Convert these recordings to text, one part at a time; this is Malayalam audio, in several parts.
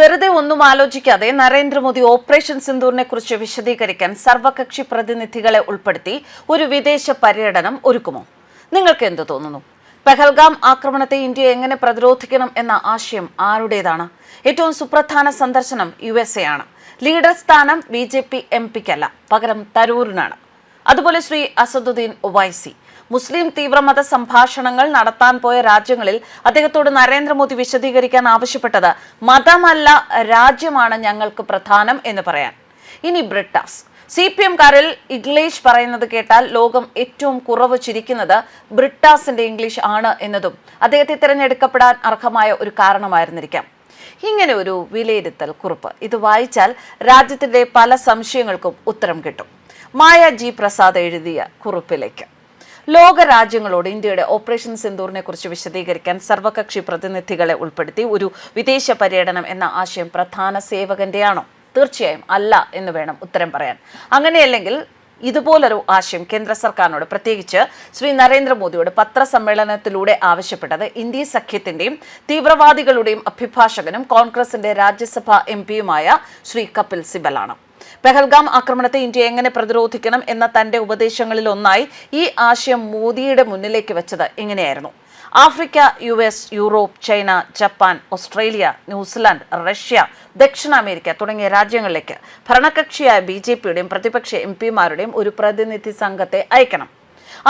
വെറുതെ ഒന്നും ആലോചിക്കാതെ നരേന്ദ്രമോദി ഓപ്പറേഷൻ സിന്ദൂറിനെ കുറിച്ച് വിശദീകരിക്കാൻ സർവകക്ഷി പ്രതിനിധികളെ ഉൾപ്പെടുത്തി ഒരു വിദേശ പര്യടനം ഒരുക്കുമോ? നിങ്ങൾക്ക് എന്തു തോന്നുന്നു? പെഹൽഗാം ആക്രമണത്തെ ഇന്ത്യ എങ്ങനെ പ്രതിരോധിക്കണം എന്ന ആശയം ആരുടേതാണ്? ഏറ്റവും സുപ്രധാന സന്ദർശനം യു എസ് എ ആണ്. ലീഡർ സ്ഥാനം ബി ജെ പി എം പിക്കല്ല. പകരം തരൂരിനാണ്. അതുപോലെ ശ്രീ അസദുദ്ദീൻ ഒവൈസി. മുസ്ലിം തീവ്രമത സംഭാഷണങ്ങൾ നടത്താൻ പോയ രാജ്യങ്ങളിൽ അദ്ദേഹത്തോട് നരേന്ദ്രമോദി വിശദീകരിക്കാൻ ആവശ്യപ്പെട്ടത് മതമല്ല രാജ്യമാണ് ഞങ്ങൾക്ക് പ്രധാനം എന്ന് പറയാൻ. ഇനി ബ്രിട്ടാസ്. സി പി എംകാരിൽ ഇംഗ്ലീഷ് പറയുന്നത് കേട്ടാൽ ലോകം ഏറ്റവും കുറവ് ചിരിക്കുന്നത് ബ്രിട്ടാസിന്റെ ഇംഗ്ലീഷ് ആണ് എന്നതും അദ്ദേഹത്തെ തിരഞ്ഞെടുക്കപ്പെടാൻ അർഹമായ ഒരു കാരണമായിരുന്നിരിക്കാം. ഇങ്ങനെ ഒരു വിലയിരുത്തൽ കുറിപ്പ്. ഇത് വായിച്ചാൽ രാജ്യത്തിന്റെ പല സംശയങ്ങൾക്കും ഉത്തരം കിട്ടും. മായ ജി പ്രസാദ് എഴുതിയ കുറിപ്പിലേക്ക്. ലോക രാജ്യങ്ങളോട് ഇന്ത്യയുടെ ഓപ്പറേഷൻ സിന്ദൂറിനെ കുറിച്ച് വിശദീകരിക്കാൻ സർവകക്ഷി പ്രതിനിധികളെ ഉൾപ്പെടുത്തി ഒരു വിദേശ പര്യടനം എന്ന ആശയം പ്രധാന സേവകന്റെയാണോ? തീർച്ചയായും അല്ല എന്ന് വേണം ഉത്തരം പറയാൻ. അങ്ങനെയല്ലെങ്കിൽ ഇതുപോലൊരു ആശയം കേന്ദ്ര സർക്കാരിനോട് പ്രത്യേകിച്ച് ശ്രീ നരേന്ദ്രമോദിയോട് പത്രസമ്മേളനത്തിലൂടെ ആവശ്യപ്പെട്ടത് ഇന്ത്യ സഖ്യത്തിന്റെയും തീവ്രവാദികളുടെയും അഭിഭാഷകനും കോൺഗ്രസിന്റെ രാജ്യസഭാ എം പിയുമായ ശ്രീ കപിൽ സിബലാണ്. പെഹൽഗാം ആക്രമണത്തെ ഇന്ത്യ എങ്ങനെ പ്രതിരോധിക്കണം എന്ന തന്റെ ഉപദേശങ്ങളിൽ ഒന്നായി ഈ ആശയം മോദിയുടെ മുന്നിലേക്ക് വെച്ചത് ഇങ്ങനെയായിരുന്നു. Africa U S Europe China Japan Australia New Zealand Russia ദക്ഷിണ അമേരിക്ക തുടങ്ങിയ രാജ്യങ്ങളിലേക്ക് ഭരണകക്ഷിയായ ബി ജെ പിയുടെയും പ്രതിപക്ഷ എം പിമാരുടെയും ഒരു പ്രതിനിധി സംഘത്തെ അയക്കണം.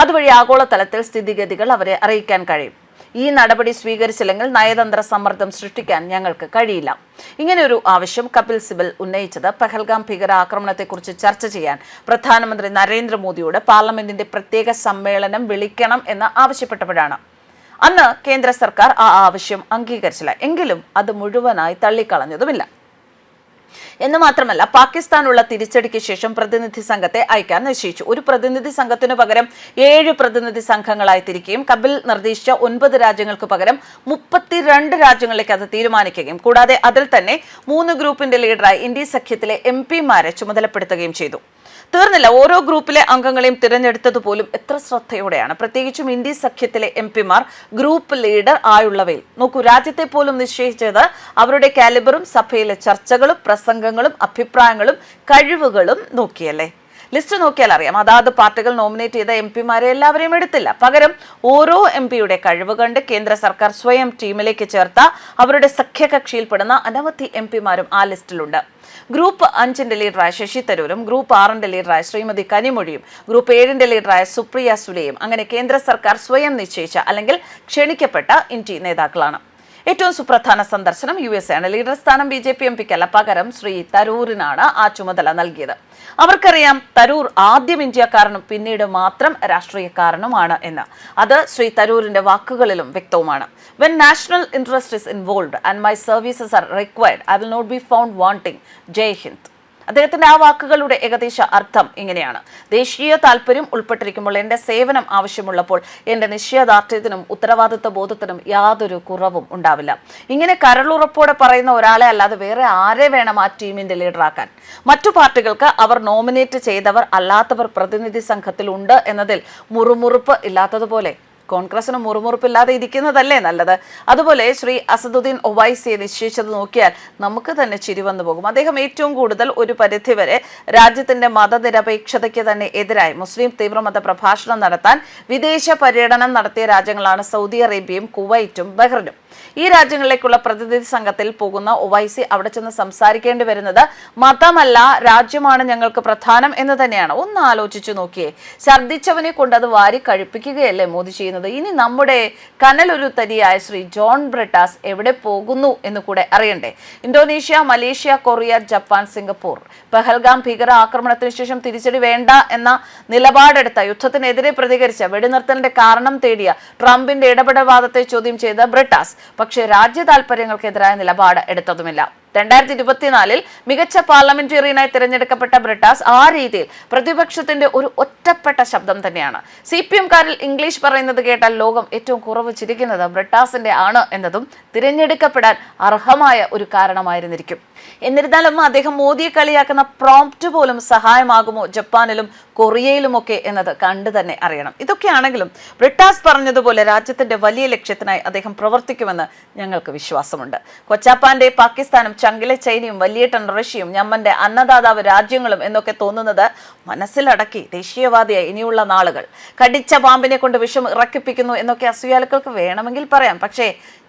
അതുവഴി ആഗോളതലത്തിൽ സ്ഥിതിഗതികൾ അവരെ അറിയിക്കാൻ കഴിയും. ഈ നടപടി സ്വീകരിച്ചില്ലെങ്കിൽ നയതന്ത്ര സമ്മർദ്ദം സൃഷ്ടിക്കാൻ ഞങ്ങൾക്ക് കഴിയില്ല. ഇങ്ങനെയൊരു ആവശ്യം കപിൽ സിബൽ ഉന്നയിച്ചത് പഹൽഗാം ഭീകര ആക്രമണത്തെക്കുറിച്ച് ചർച്ച ചെയ്യാൻ പ്രധാനമന്ത്രി നരേന്ദ്രമോദിയോട് പാർലമെന്റിന്റെ പ്രത്യേക സമ്മേളനം വിളിക്കണം എന്ന് ആവശ്യപ്പെട്ടപ്പോഴാണ്. അന്ന് കേന്ദ്ര സർക്കാർ ആ ആവശ്യം അംഗീകരിച്ചില്ല. എങ്കിലും അത് മുഴുവനായി തള്ളിക്കളഞ്ഞതുമില്ല. എന്ന് മാത്രമല്ല പാകിസ്ഥാനുള്ള തിരിച്ചടിക്ക് ശേഷം പ്രതിനിധി സംഘത്തെ അയക്കാൻ നിശ്ചയിച്ചു. ഒരു പ്രതിനിധി സംഘത്തിനു പകരം ഏഴ് പ്രതിനിധി സംഘങ്ങളായി തിരിക്കുകയും കപിൽ നിർദ്ദേശിച്ച ഒൻപത് രാജ്യങ്ങൾക്ക് പകരം മുപ്പത്തിരണ്ട് രാജ്യങ്ങളിലേക്ക് അത് തീരുമാനിക്കുകയും കൂടാതെ അതിൽ തന്നെ മൂന്ന് ഗ്രൂപ്പിന്റെ ലീഡറായി ഇന്ത്യ സഖ്യത്തിലെ എം പിമാരെ ചുമതലപ്പെടുത്തുകയും ചെയ്തു. തീർന്നില്ല. ഓരോ ഗ്രൂപ്പിലെ അംഗങ്ങളെയും തിരഞ്ഞെടുത്തത് പോലും എത്ര ശ്രദ്ധയോടെയാണ്. പ്രത്യേകിച്ചും ഇന്ത്യ സഖ്യത്തിലെ എം പിമാർ ഗ്രൂപ്പ് ലീഡർ ആയുള്ളവയിൽ. നോക്കൂ രാജ്യത്തെ പോലും നിശ്ചയിച്ചത് അവരുടെ കാലിബറും സഭയിലെ ചർച്ചകളും പ്രസംഗങ്ങളും അഭിപ്രായങ്ങളും കഴിവുകളും നോക്കിയല്ലേ. ലിസ്റ്റ് നോക്കിയാൽ അറിയാം. അതാത് പാർട്ടികൾ നോമിനേറ്റ് ചെയ്ത എം പിമാരെ എല്ലാവരെയും എടുത്തില്ല. പകരം ഓരോ എം പിയുടെ കഴിവ് കണ്ട് കേന്ദ്ര സർക്കാർ സ്വയം ടീമിലേക്ക് ചേർത്ത അവരുടെ സഖ്യകക്ഷിയിൽപ്പെടുന്ന അനവധി എം പിമാരും ആ ലിസ്റ്റിലുണ്ട്. ഗ്രൂപ്പ് അഞ്ചിന്റെ ലീഡറായ ശശി തരൂരും ഗ്രൂപ്പ് ആറിന്റെ ലീഡറായ ശ്രീമതി കനിമൊഴിയും ഗ്രൂപ്പ് ഏഴിന്റെ ലീഡറായ സുപ്രിയ സുലെയും. അങ്ങനെ കേന്ദ്ര സർക്കാർ സ്വയം നിശ്ചയിച്ച അല്ലെങ്കിൽ ക്ഷണിക്കപ്പെട്ട ഇന്ത്യ നേതാക്കളാണ്. ഏറ്റവും സുപ്രധാന സന്ദർശനം യു എസ് ആണ്. ലീഡർ സ്ഥാനം ബി ജെ പി എം പിക്കല്ല പകരം ശ്രീ തരൂരിനാണ് ആ ചുമതല നൽകിയത്. അവർക്കറിയാം തരൂർ ആദ്യം ഇന്ത്യക്കാരനും പിന്നീട് മാത്രം രാഷ്ട്രീയക്കാരനുമാണ് എന്ന്. അത് ശ്രീ തരൂരിന്റെ വാക്കുകളിലും വ്യക്തവുമാണ്. When national interest is involve and my services are required I will not be found wanting Jai Hind. അദ്ദേഹത്തിന്റെ ആ വാക്കുകളുടെ ഏകദേശ അർത്ഥം ഇങ്ങനെയാണ്. ദേശീയ താല്പര്യം ഉൾപ്പെട്ടിരിക്കുമ്പോൾ എന്റെ സേവനം ആവശ്യമുള്ളപ്പോൾ എന്റെ നിശ്ചയദാർഢ്യത്തിനും ഉത്തരവാദിത്വ ബോധത്തിനും യാതൊരു കുറവും ഉണ്ടാവില്ല. ഇങ്ങനെ കരളുറപ്പോടെ പറയുന്ന ഒരാളെ അല്ലാതെ വേറെ ആരെ വേണം ആ ടീമിന്റെ ലീഡറാക്കാൻ? മറ്റു പാർട്ടികൾക്ക് അവർ നോമിനേറ്റ് ചെയ്തവർ അല്ലാത്തവർ പ്രതിനിധി സംഘത്തിൽ ഉണ്ട് എന്നതിൽ മുറുമുറുപ്പ് ഇല്ലാത്തതുപോലെ കോൺഗ്രസിന് മുറുമുറുപ്പില്ലാതെ ഇരിക്കുന്നതല്ലേ നല്ലത്? അതുപോലെ ശ്രീ അസദുദ്ദീൻ ഒവൈസിയെ നിശ്ചയിച്ചത് നോക്കിയാൽ നമുക്ക് തന്നെ ചിരി വന്നു പോകും. അദ്ദേഹം ഏറ്റവും കൂടുതൽ ഒരു പരിധിവരെ രാജ്യത്തിന്റെ മതനിരപേക്ഷതയ്ക്ക് തന്നെ എതിരായി മുസ്ലിം തീവ്രമത പ്രഭാഷണം നടത്താൻ വിദേശ പര്യടനം നടത്തിയ രാജ്യങ്ങളാണ് സൗദി അറേബ്യയും കുവൈറ്റും ബഹ്റിനും. ഈ രാജ്യങ്ങളിലേക്കുള്ള പ്രതിനിധി സംഘത്തിൽ പോകുന്ന ഒവൈസി അവിടെ ചെന്ന് സംസാരിക്കേണ്ടി വരുന്നത് മതമല്ല രാജ്യമാണ് ഞങ്ങൾക്ക് പ്രധാനം എന്ന് തന്നെയാണ്. ഒന്ന് ആലോചിച്ചു നോക്കിയേ. ഛർദ്ദിച്ചവനെ കൊണ്ട് അത് വാരി കഴിപ്പിക്കുകയല്ലേ മോദി ചെയ്യുന്നത്? ഇനി നമ്മുടെ കനലൊരു തരിയായ ശ്രീ ജോൺ ബ്രിട്ടാസ് എവിടെ പോകുന്നു എന്ന് കൂടെ അറിയണ്ടേ. Indonesia Malaysia Korea Japan Singapore. Pahalgam ഭീകര ആക്രമണത്തിന് ശേഷം തിരിച്ചടി വേണ്ട എന്ന നിലപാടെടുത്ത യുദ്ധത്തിനെതിരെ പ്രതികരിച്ച വെടിനിർത്തലിന്റെ കാരണം തേടിയ ട്രംപിന്റെ ഇടപെടൽ ചോദ്യം ചെയ്ത ബ്രിട്ടാസ് പക്ഷേ രാജ്യ താൽപര്യങ്ങൾക്കെതിരായ നിലപാട് എടുത്തതുമില്ല. രണ്ടായിരത്തി ഇരുപത്തിനാലിൽ മികച്ച പാർലമെന്റേറിയനായി തിരഞ്ഞെടുക്കപ്പെട്ട ബ്രിട്ടാസ് ആ രീതിയിൽ പ്രതിപക്ഷത്തിന്റെ ഒരു ഒറ്റപ്പെട്ട ശബ്ദം തന്നെയാണ്. സി പി എംകാരിൽ ഇംഗ്ലീഷ് പറയുന്നത് കേട്ടാൽ ലോകം ഏറ്റവും കുറവ് ചിരിക്കുന്നത് ബ്രിട്ടാസിന്റെ ആണ് എന്നതും തിരഞ്ഞെടുക്കപ്പെടാൻ അർഹമായ ഒരു കാരണമായിരുന്നിരിക്കും. എന്നിരുന്നാലും അദ്ദേഹം മോദിയെ കളിയാക്കുന്ന പ്രോംപ്റ്റ് പോലും സഹായമാകുമോ ജപ്പാനിലും കൊറിയയിലുമൊക്കെ എന്നത് കണ്ടു തന്നെ അറിയണം. ഇതൊക്കെയാണെങ്കിലും ബ്രിട്ടാസ് പറഞ്ഞതുപോലെ രാജ്യത്തിന്റെ വലിയ ലക്ഷ്യത്തിനായി അദ്ദേഹം പ്രവർത്തിക്കുമെന്ന് ഞങ്ങൾക്ക് വിശ്വാസമുണ്ട്. കൊച്ചാപ്പാന്റെ പാകിസ്ഥാനും ചങ്കിലെ ചൈനയും വലിയേട്ടൻ റഷ്യയും ഞമ്മന്റെ അന്നദാതാവ് രാജ്യങ്ങളും എന്നൊക്കെ തോന്നുന്നത് മനസ്സിലടക്കി ദേശീയവാദിയായി ഇനിയുള്ള നാളുകൾ. കടിച്ച പാമ്പിനെ കൊണ്ട് വിഷം ഇറക്കിപ്പിക്കുന്നു എന്നൊക്കെ അസൂയാലുക്കൾക്ക് വേണമെങ്കിൽ പറയാം. പക്ഷേ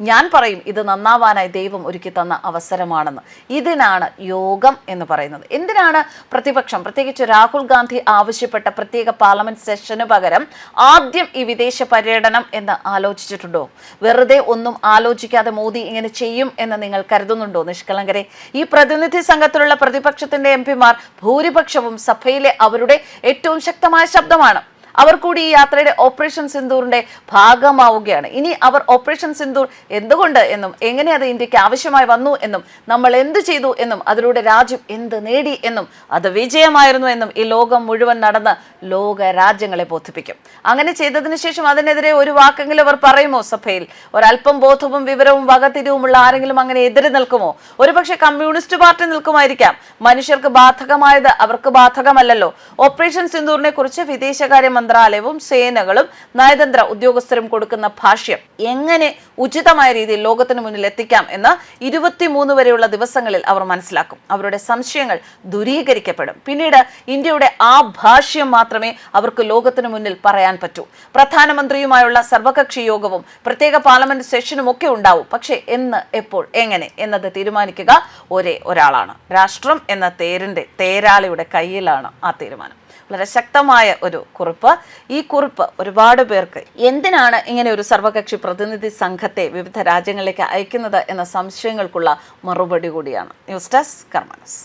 ഞാൻ പറയും ഇത് നന്നാവാനായി ദൈവം ഒരുക്കി തന്ന അവസരമാണെന്ന്. ഇതിനാണ് യോഗം എന്ന് പറയുന്നത്. എന്തിനാണ് പ്രതിപക്ഷം പ്രത്യേകിച്ച് രാഹുൽ ഗാന്ധി ആവശ്യപ്പെട്ട പ്രത്യേക പാർലമെന്റ് സെഷന് പകരം ആദ്യം ഈ വിദേശ പര്യടനം എന്ന് ആലോചിച്ചിട്ടുണ്ടോ? വെറുതെ ഒന്നും ആലോചിക്കാതെ മോദി ഇങ്ങനെ ചെയ്യും എന്ന് നിങ്ങൾ കരുതുന്നുണ്ടോ? നിഷ്കളങ്കരെ ഈ പ്രതിനിധി സംഘത്തിലുള്ള പ്രതിപക്ഷത്തിന്റെ എം പിമാർ ഭൂരിപക്ഷവും സഭയിലെ അവരുടെ ഏറ്റവും ശക്തമായ ശബ്ദമാണ്. അവർ കൂടി ഈ യാത്രയുടെ ഓപ്പറേഷൻ സിന്ദൂറിന്റെ ഭാഗമാവുകയാണ്. ഇനി അവർ ഓപ്പറേഷൻ സിന്ദൂർ എന്തുകൊണ്ട് എന്നും എങ്ങനെ അത് ഇന്ത്യയ്ക്ക് ആവശ്യമായി വന്നു എന്നും നമ്മൾ എന്ത് ചെയ്തു എന്നും അതിലൂടെ രാജ്യം എന്ത് നേടി എന്നും അത് വിജയമായിരുന്നു എന്നും ഈ ലോകം മുഴുവൻ നടന്ന് ലോക രാജ്യങ്ങളെ ബോധിപ്പിക്കും. അങ്ങനെ ചെയ്തതിനു ശേഷം അതിനെതിരെ ഒരു വാക്കെങ്കിലും അവർ പറയുമോ സഭയിൽ? ഒരല്പം ബോധവും വിവരവും വകതിരിവുമുള്ള ആരെങ്കിലും അങ്ങനെ എതിരെ നിൽക്കുമോ? ഒരുപക്ഷെ കമ്മ്യൂണിസ്റ്റ് പാർട്ടി നിൽക്കുമായിരിക്കാം. മനുഷ്യർക്ക് ബാധകമായത് അവർക്ക് ബാധകമല്ലല്ലോ. ഓപ്പറേഷൻ സിന്ദൂറിനെ കുറിച്ച് വിദേശകാര്യ മന്ത്രാലയവും സേനകളും നയതന്ത്ര ഉദ്യോഗസ്ഥരും കൊടുക്കുന്ന ഭാഷ്യം എങ്ങനെ ഉചിതമായ രീതിയിൽ ലോകത്തിന് മുന്നിൽ എത്തിക്കാം എന്ന് ഇരുപത്തിമൂന്ന് വരെയുള്ള ദിവസങ്ങളിൽ അവർ മനസ്സിലാക്കും. അവരുടെ സംശയങ്ങൾ ദൂരീകരിക്കപ്പെടും. പിന്നീട് ഇന്ത്യയുടെ ആ ഭാഷ്യം മാത്രമേ അവർക്ക് ലോകത്തിന് മുന്നിൽ പറയാൻ പറ്റൂ. പ്രധാനമന്ത്രിയുമായുള്ള സർവകക്ഷി യോഗവും പ്രത്യേക പാർലമെന്റ് സെഷനും ഒക്കെ ഉണ്ടാവും. പക്ഷേ എന്ന് എപ്പോൾ എങ്ങനെ എന്നത് തീരുമാനിക്കുക ഒരേ ഒരാളാണ്. രാഷ്ട്രം എന്ന തേരിന്റെ തേരാളിയുടെ കയ്യിലാണ് ആ തീരുമാനം. വളരെ ശക്തമായ ഒരു കുറിപ്പ്. ഈ കുറിപ്പ് ഒരുപാട് പേർക്ക് എന്തിനാണ് ഇങ്ങനെ ഒരു സർവകക്ഷി പ്രതിനിധി സംഘത്തെ വിവിധ രാജ്യങ്ങളിലേക്ക് അയക്കുന്നത് എന്ന സംശയങ്ങൾക്കുള്ള മറുപടി കൂടിയാണ്. News desk കർമാനസ്